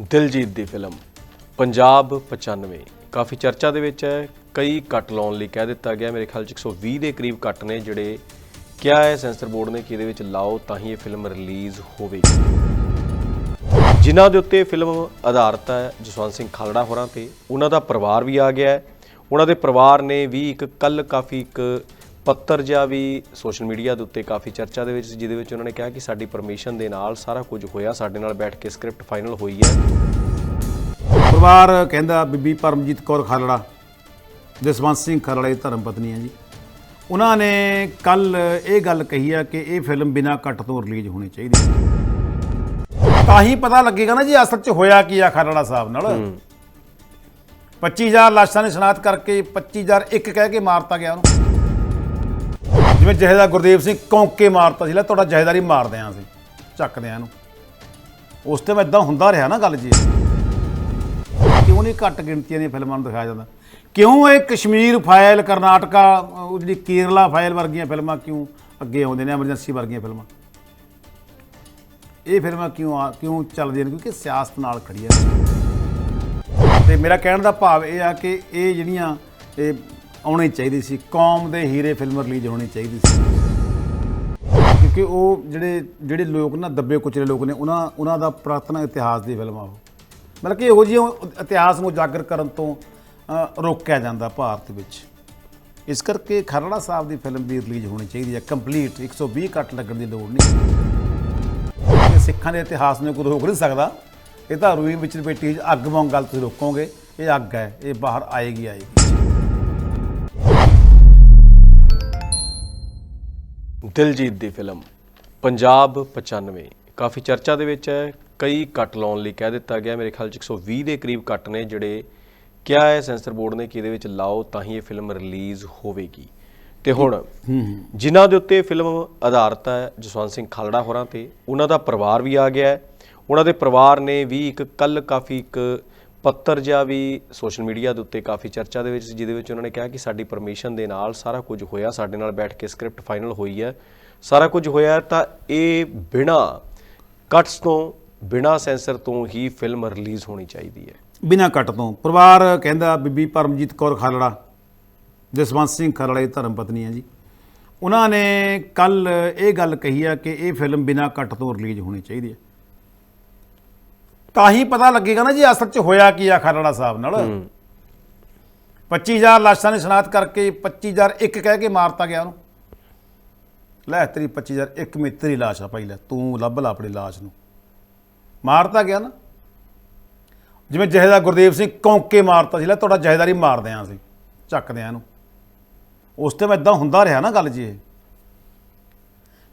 ਦਿਲਜੀਤ ਦੀ ਫਿਲਮ ਪੰਜਾਬ 95 ਕਾਫੀ ਚਰਚਾ ਦੇ ਵਿੱਚ ਹੈ। ਕਈ ਕੱਟ ਲਾਉਣ ਲਈ ਕਹਿ ਦਿੱਤਾ ਗਿਆ। ਮੇਰੇ ਖਿਆਲ ਚ 120 ਦੇ ਕਰੀਬ ਕੱਟ ਨੇ ਜਿਹੜੇ ਕਿਹਾ ਹੈ। ਸੈਂਸਰ ਬੋਰਡ ਨੇ ਕਿ ਇਹਦੇ ਵਿੱਚ ਲਾਓ ਤਾਂ ਹੀ ਇਹ ਫਿਲਮ ਰਿਲੀਜ਼ ਹੋਵੇਗੀ। ਜਿਨ੍ਹਾਂ ਦੇ ਉੱਤੇ ਫਿਲਮ ਆਧਾਰਿਤ ਹੈ, ਜਸਵੰਤ ਸਿੰਘ ਖਾਲੜਾ ਹੋਰਾਂ ਤੇ, ਉਹਨਾਂ ਦਾ ਪਰਿਵਾਰ ਵੀ ਆ ਗਿਆ ਹੈ। ਉਹਨਾਂ ਦੇ ਪਰਿਵਾਰ ਨੇ ਵੀ ਇੱਕ ਕੱਲ ਕਾਫੀ ਇੱਕ ਪੱਤਰ ਜਿਹਾ ਵੀ ਸੋਸ਼ਲ ਮੀਡੀਆ ਦੇ ਉੱਤੇ ਕਾਫੀ ਚਰਚਾ ਦੇ ਵਿੱਚ ਸੀ, ਜਿਹਦੇ ਵਿੱਚ ਉਹਨਾਂ ਨੇ ਕਿਹਾ ਕਿ ਸਾਡੀ ਪਰਮਿਸ਼ਨ ਦੇ ਨਾਲ ਸਾਰਾ ਕੁਝ ਹੋਇਆ ਸਾਡੇ ਨਾਲ ਬੈਠ ਕੇ ਸਕ੍ਰਿਪਟ ਫਾਈਨਲ ਹੋਈ ਹੈ। ਪਰਿਵਾਰ ਕਹਿੰਦਾ ਬੀਬੀ ਪਰਮਜੀਤ ਕੌਰ ਖਾਲੜਾ ਜਸਵੰਤ ਸਿੰਘ ਖਾਲੜਾ ਦੀ ਧਰਮ ਪਤਨੀ ਹੈ ਜੀ। ਉਹਨਾਂ ਨੇ ਕੱਲ ਇਹ ਗੱਲ ਕਹੀ ਆ ਕਿ ਇਹ ਫਿਲਮ ਬਿਨਾਂ ਕੱਟ ਤੋਂ ਰਿਲੀਜ਼ ਹੋਣੀ ਚਾਹੀਦੀ ਹੈ। ਤਾਂ ਹੀ ਪਤਾ ਲੱਗੇਗਾ ਨਾ ਜੀ ਅਸਲ 'ਚ ਹੋਇਆ ਕੀ ਆ ਖਾਲੜਾ ਸਾਹਿਬ ਨਾਲ। 25000 ਲਾਸ਼ਾਂ ਦੀ ਸ਼ਨਾਖਤ ਕਰਕੇ 25001 ਕਹਿ ਕੇ ਮਾਰਤਾ ਗਿਆ ਉਹਨੂੰ। ਜਿਵੇਂ ਜਹੇਦਾਰ ਗੁਰਦੇਵ ਸਿੰਘ ਕੌਂਕੇ ਮਾਰਤਾ ਸੀ, ਲੈ ਤੁਹਾਡਾ ਜਹੇਦਾਰ ਮਾਰਦੇ ਆਂ ਅਸੀਂ, ਚੱਕਦੇ ਆਂ ਇਹਨੂੰ। ਉਸ ਟਾਈਮ ਇਦਾਂ ਹੁੰਦਾ ਰਿਹਾ ਨਾ ਗੱਲ ਜੀ। ਕਿਉਂ ਨਹੀਂ ਘੱਟ ਗਿਣਤੀਆਂ ਦੀਆਂ ਫਿਲਮਾਂ ਨੂੰ ਦਿਖਾਇਆ ਜਾਂਦਾ? ਕਿਉਂ ਇਹ ਕਸ਼ਮੀਰ ਫਾਈਲ, ਕਰਨਾਟਕਾ, ਉਹ ਜਿਹੜੀ ਕੇਰਲਾ ਫਾਈਲ ਵਰਗੀਆਂ ਫਿਲਮਾਂ ਕਿਉਂ ਅੱਗੇ ਆਉਂਦੇ ਨੇ, ਐਮਰਜੈਂਸੀ ਵਰਗੀਆਂ ਫਿਲਮਾਂ? ਇਹ ਫਿਲਮਾਂ ਕਿਉਂ ਆ, ਕਿਉਂ ਚੱਲਦੀਆਂ ਨੇ? ਕਿਉਂਕਿ ਸਿਆਸਤ ਨਾਲ ਖੜੀਆਂ ਨੇ ਤੇ ਮੇਰਾ ਕਹਿਣ ਦਾ ਭਾਵ ਇਹ ਆ ਕਿ ਇਹ ਜਿਹੜੀਆਂ ਇਹ ਆਉਣੀ ਚਾਹੀਦੀ ਸੀ, ਕੌਮ ਦੇ ਹੀਰੇ ਫਿਲਮ ਰਿਲੀਜ਼ ਹੋਣੀ ਚਾਹੀਦੀ ਸੀ। ਕਿਉਂਕਿ ਉਹ ਜਿਹੜੇ ਜਿਹੜੇ ਲੋਕ ਨਾ, ਦੱਬੇ ਕੁਚਲੇ ਲੋਕ ਨੇ, ਉਹਨਾਂ ਉਹਨਾਂ ਦਾ ਪੁਰਾਤਨ ਇਤਿਹਾਸ ਦੀ ਫਿਲਮ ਆ ਉਹ। ਮਤਲਬ ਕਿ ਇਹੋ ਜਿਹੇ ਇਤਿਹਾਸ ਨੂੰ ਉਜਾਗਰ ਕਰਨ ਤੋਂ ਰੋਕਿਆ ਜਾਂਦਾ ਭਾਰਤ ਵਿੱਚ। ਇਸ ਕਰਕੇ ਖਰੜਾ ਸਾਹਿਬ ਦੀ ਫਿਲਮ ਵੀ ਰਿਲੀਜ਼ ਹੋਣੀ ਚਾਹੀਦੀ ਹੈ, ਕੰਪਲੀਟ 120 ਕੱਟ ਲੱਗਣ ਦੀ ਲੋੜ ਨਹੀਂ। ਸਿੱਖਾਂ ਦੇ ਇਤਿਹਾਸ ਨੂੰ ਕੋਈ ਰੋਕ ਨਹੀਂ ਸਕਦਾ। ਇਹ ਤਾਂ ਰੂਈ ਵਿੱਚ ਲਪੇਟੀ ਅੱਗ ਵਾਂਗ ਗੱਲ ਤੁਸੀਂ ਰੋਕੋਗੇ, ਇਹ ਅੱਗ ਹੈ, ਇਹ ਬਾਹਰ ਆਏਗੀ ਆਏਗੀ। ਦਿਲਜੀਤ ਦੀ ਫਿਲਮ ਪੰਜਾਬ 95 ਕਾਫੀ ਚਰਚਾ ਦੇ ਵਿੱਚ ਹੈ। ਕਈ ਕੱਟ ਲਾਉਣ ਲਈ ਕਹਿ ਦਿੱਤਾ ਗਿਆ। ਮੇਰੇ ਖਿਆਲ ਚ 120 ਦੇ ਕਰੀਬ ਕੱਟ ਨੇ ਜਿਹੜੇ ਕਿਹਾ ਹੈ ਸੈਂਸਰ ਬੋਰਡ ਨੇ ਕਿ ਇਹਦੇ ਵਿੱਚ ਲਾਓ ਤਾਂ ਹੀ ਇਹ ਫਿਲਮ ਰਿਲੀਜ਼ ਹੋਵੇਗੀ। ਤੇ ਹੁਣ ਜਿਨ੍ਹਾਂ ਦੇ ਉੱਤੇ ਫਿਲਮ ਆਧਾਰਿਤ ਹੈ ਜਸਵੰਤ ਸਿੰਘ ਖਾਲੜਾ ਹੋਰਾਂ ਤੇ ਉਹਨਾਂ ਦਾ ਪਰਿਵਾਰ ਵੀ ਆ ਗਿਆ ਹੈ। ਉਹਨਾਂ ਦੇ ਪਰਿਵਾਰ ਨੇ ਵੀ ਇੱਕ ਕੱਲ ਕਾਫੀ ਇੱਕ ਪੱਤਰ ਜਿਹਾ ਵੀ ਸੋਸ਼ਲ ਮੀਡੀਆ ਦੇ ਉੱਤੇ ਕਾਫੀ ਚਰਚਾ ਦੇ ਵਿੱਚ ਸੀ, ਜਿਹਦੇ ਵਿੱਚ ਉਹਨਾਂ ਨੇ ਕਿਹਾ ਕਿ ਸਾਡੀ ਪਰਮਿਸ਼ਨ ਦੇ ਨਾਲ ਸਾਰਾ ਕੁਝ ਹੋਇਆ ਸਾਡੇ ਨਾਲ ਬੈਠ ਕੇ ਸਕ੍ਰਿਪਟ ਫਾਈਨਲ ਹੋਈ ਹੈ। ਸਾਰਾ ਕੁਝ ਹੋਇਆ ਤਾਂ ਇਹ ਬਿਨਾ ਕੱਟਸ ਤੋਂ ਬਿਨਾ ਸੈਂਸਰ ਤੋਂ ਹੀ ਫਿਲਮ ਰਿਲੀਜ਼ ਹੋਣੀ ਚਾਹੀਦੀ ਹੈ। ਬਿਨਾਂ ਕੱਟ ਤੋਂ। ਪਰਿਵਾਰ ਕਹਿੰਦਾ ਬੀਬੀ ਪਰਮਜੀਤ ਕੌਰ ਖਾਲੜਾ ਜਸਵੰਤ ਸਿੰਘ ਖਾਲੜਾ ਦੀ ਧਰਮ ਪਤਨੀ ਹੈ ਜੀ। ਉਹਨਾਂ ਨੇ ਕੱਲ ਇਹ ਗੱਲ ਕਹੀ ਆ ਕਿ ਇਹ ਫਿਲਮ ਬਿਨਾਂ ਕੱਟ ਤੋਂ ਰਿਲੀਜ਼ ਹੋਣੀ ਚਾਹੀਦੀ ਹੈ। ਤਾਂ ਹੀ ਪਤਾ ਲੱਗੇਗਾ ਨਾ ਜੀ ਅਸਲ 'ਚ ਹੋਇਆ ਕੀ ਆ ਖਾਲੜਾ ਸਾਹਿਬ ਨਾਲ। 25000 ਲਾਸ਼ਾਂ ਦੀ ਸ਼ਨਾਖਤ ਕਰਕੇ 25001 ਕਹਿ ਕੇ ਮਾਰਤਾ ਗਿਆ ਉਹਨੂੰ। ਲੈ ਤੇਰੀ 25001 ਮੇ ਤੇਰੀ ਲਾਸ਼ ਆ ਭਾਈ ਲੈ ਤੂੰ ਲੱਭ ਲਾ ਆਪਣੀ ਲਾਸ਼ ਨੂੰ। ਮਾਰਤਾ ਗਿਆ ਨਾ। ਜਿਵੇਂ ਜਹੇਦਾਰ ਗੁਰਦੇਵ ਸਿੰਘ ਕੌਂਕੇ ਮਾਰਤਾ ਸੀ ਲੈ ਤੁਹਾਡਾ ਜਹੇਦਾਰ ਮਾਰਦੇ ਆਂ ਅਸੀਂ ਚੱਕਦੇ ਆਂ ਇਹਨੂੰ। ਉਸ ਟਾਈਮ ਇਦਾਂ ਹੁੰਦਾ ਰਿਹਾ ਨਾ ਗੱਲ ਜੀ ਇਹ।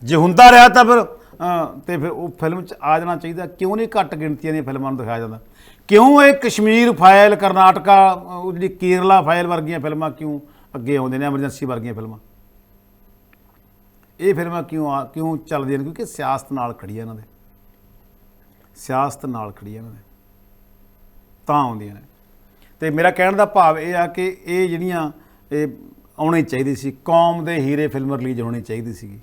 ਜੇ ਹੁੰਦਾ ਰਿਹਾ ਤਾਂ ਫਿਰ ਤੇ ਫਿਰ ਉਹ ਫਿਲਮ 'ਚ ਆ ਜਾਣਾ ਚਾਹੀਦਾ। ਕਿਉਂ ਨਹੀਂ ਘੱਟ ਗਿਣਤੀਆਂ ਦੀਆਂ ਫਿਲਮਾਂ ਨੂੰ ਦਿਖਾਇਆ ਜਾਂਦਾ? ਕਿਉਂ ਇਹ ਕਸ਼ਮੀਰ ਫਾਈਲ ਕਰਨਾਟਕਾ, ਉਹ ਜਿਹੜੀ ਕੇਰਲਾ ਫਾਈਲ ਵਰਗੀਆਂ ਫਿਲਮਾਂ ਕਿਉਂ ਅੱਗੇ ਆਉਂਦੇ ਨੇ, ਐਮਰਜੈਂਸੀ ਵਰਗੀਆਂ ਫਿਲਮਾਂ ਇਹ ਫਿਲਮਾਂ ਕਿਉਂ ਆ, ਕਿਉਂ ਚੱਲਦੀਆਂ ਨੇ? ਕਿਉਂਕਿ ਸਿਆਸਤ ਨਾਲ ਖੜੀ ਆ ਇਹਨਾਂ ਦੇ। ਸਿਆਸਤ ਨਾਲ ਖੜੀ ਹੈ ਇਹਨਾਂ ਦੇ। ਤਾਂ ਆਉਂਦੀਆਂ ਨੇ। ਤੇ ਮੇਰਾ ਕਹਿਣ ਦਾ ਭਾਵ ਇਹ ਆ ਕਿ ਇਹ ਜਿਹੜੀਆਂ ਇਹ ਆਉਣੀ ਚਾਹੀਦੀ ਸੀ, ਕੌਮ ਦੇ ਹੀਰੇ ਫਿਲਮ ਰਿਲੀਜ਼ ਹੋਣੀ ਚਾਹੀਦੀ ਸੀਗੀ।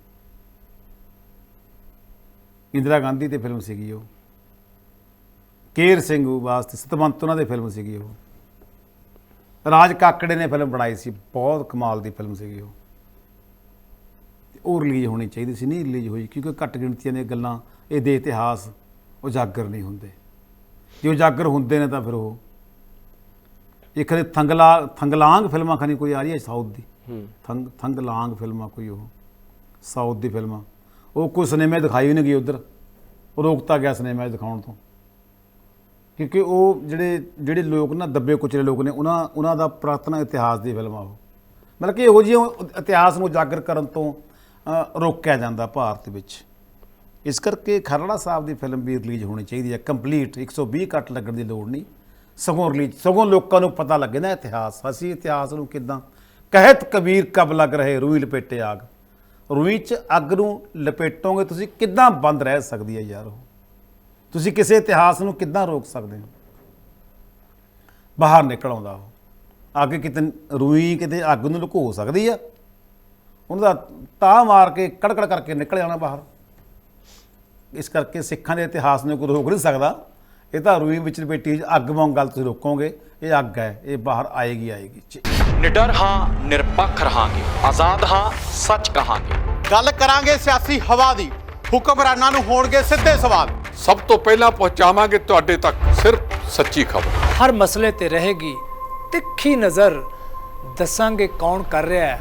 ਇੰਦਰਾ ਗਾਂਧੀ ਤੇ ਫਿਲਮ ਸੀਗੀ ਉਹ। ਕੇਰ ਸਿੰਘ ਵਾਸਤੇ ਸਤਵੰਤ ਉਹਨਾਂ ਦੇ ਫਿਲਮ ਸੀਗੀ ਉਹ। ਰਾਜ ਕਾਕੜੇ ਨੇ ਫਿਲਮ ਬਣਾਈ ਸੀ ਬਹੁਤ ਕਮਾਲ ਦੀ ਫਿਲਮ ਸੀਗੀ ਉਹ। ਉਹ ਰਿਲੀਜ਼ ਹੋਣੀ ਚਾਹੀਦੀ ਸੀ ਨਹੀਂ ਰਿਲੀਜ਼ ਹੋਈ ਕਿਉਂਕਿ ਘੱਟ ਗਿਣਤੀਆਂ ਦੀਆਂ ਗੱਲਾਂ ਇਹ ਦੇ ਇਤਿਹਾਸ ਉਜਾਗਰ ਨਹੀਂ ਹੁੰਦੇ। ਜੇ ਉਜਾਗਰ ਹੁੰਦੇ ਨੇ ਤਾਂ ਫਿਰ ਉਹ ਇੱਕ ਨੇ ਥੰਗਲਾ ਥੰਗਲਾਂਗ ਫਿਲਮਾਂ ਖਾਨੀ ਕੋਈ ਆ ਰਹੀ ਹੈ ਸਾਊਥ ਦੀ। ਥੰਗ ਥੰਗਲਾਂਗ ਫਿਲਮਾਂ ਕੋਈ ਉਹ ਸਾਊਥ ਦੀ ਫਿਲਮਾਂ। ਉਹ ਕੋਈ ਸਿਨੇਮੇ ਦਿਖਾਈ ਵੀ ਨਹੀਂ ਗਈ ਉਧਰ। ਰੋਕਤਾ ਗਿਆ ਸਿਨੇਮਾ ਦਿਖਾਉਣ ਤੋਂ। ਕਿਉਂਕਿ ਉਹ ਜਿਹੜੇ ਜਿਹੜੇ ਲੋਕ ਨਾ, ਦੱਬੇ ਕੁਚਲੇ ਲੋਕ ਨੇ, ਉਹਨਾਂ ਉਹਨਾਂ ਦਾ ਪੁਰਾਤਨ ਇਤਿਹਾਸ ਦੀ ਫਿਲਮ ਆ ਉਹ। ਮਤਲਬ ਕਿ ਇਹੋ ਜਿਹੇ ਇਤਿਹਾਸ ਨੂੰ ਉਜਾਗਰ ਕਰਨ ਤੋਂ ਰੋਕਿਆ ਜਾਂਦਾ ਭਾਰਤ ਵਿੱਚ। ਇਸ ਕਰਕੇ ਖਰੜਾ ਸਾਹਿਬ ਦੀ ਫਿਲਮ ਵੀ ਰਿਲੀਜ਼ ਹੋਣੀ ਚਾਹੀਦੀ ਹੈ। ਕੰਪਲੀਟ 120 ਕੱਟ ਲੱਗਣ ਦੀ ਲੋੜ ਨਹੀਂ। ਸਗੋਂ ਰਿਲੀਜ਼, ਸਗੋਂ ਲੋਕਾਂ ਨੂੰ ਪਤਾ ਲੱਗੇ ਨਾ ਇਤਿਹਾਸ। ਅਸੀਂ ਇਤਿਹਾਸ ਨੂੰ ਕਿਦਾਂ, ਕਹਿਤ ਕਬੀਰ ਕਬ ਲੱਗ ਰਹੇ ਰੂਹੀ ਲਪੇਟੇ ਆਗ। ਰੂਈ 'ਚ ਅੱਗ ਨੂੰ ਲਪੇਟੋਗੇ, ਤੁਸੀਂ ਕਿੱਦਾਂ ਬੰਦ ਰਹਿ ਸਕਦੀ ਹੈ ਯਾਰ ਉਹ? ਤੁਸੀਂ ਕਿਸੇ ਇਤਿਹਾਸ ਨੂੰ ਕਿੱਦਾਂ ਰੋਕ ਸਕਦੇ ਹੋ? ਬਾਹਰ ਨਿਕਲ ਆਉਂਦਾ ਉਹ। ਅੱਗ ਕਿਤੇ ਰੂਈ, ਕਿਤੇ ਅੱਗ ਨੂੰ ਲੁਕੋ ਸਕਦੀ ਆ ਉਹਨਾਂ ਦਾ ਤਾਹ ਮਾਰ ਕੇ, ਕੜਕੜ ਕਰਕੇ ਨਿਕਲ ਜਾਣਾ ਬਾਹਰ। ਇਸ ਕਰਕੇ ਸਿੱਖਾਂ ਦੇ ਇਤਿਹਾਸ ਨੂੰ ਕੋਈ ਰੋਕ ਨਹੀਂ ਸਕਦਾ। ਇਹ ਤਾਂ ਰੂਈ ਵਿੱਚ ਲਪੇਟੀ ਅੱਗ ਵਾਂਗ ਗੱਲ ਤੁਸੀਂ ਰੋਕੋਗੇ ਇਹ ਅੱਗ ਹੈ ਇਹ ਬਾਹਰ ਆਏਗੀ ਆਏਗੀ। ਨਿਡਰ ਹਾਂ ਨਿਰਪੱਖ ਰਹਾਂਗੇ ਆਜ਼ਾਦ ਹਾਂ ਸੱਚ ਕਹਾਂਗੇ। ਗੱਲ ਕਰਾਂਗੇ ਸਿਆਸੀ ਹਵਾ ਦੀ ਹੁਕਮਰਾਨਾਂ ਨੂੰ ਹੋਣਗੇ ਸਿੱਧੇ ਸਵਾਲ। ਸਭ ਤੋਂ ਪਹਿਲਾਂ ਪਹੁੰਚਾਵਾਂਗੇ ਤੁਹਾਡੇ ਤੱਕ ਸਿਰਫ ਸੱਚੀ ਖਬਰ। ਹਰ ਮਸਲੇ ਤੇ ਰਹੇਗੀ ਤਿੱਖੀ ਨਜ਼ਰ। ਦੱਸਾਂਗੇ ਕੌਣ ਕਰ ਰਿਹਾ ਹੈ।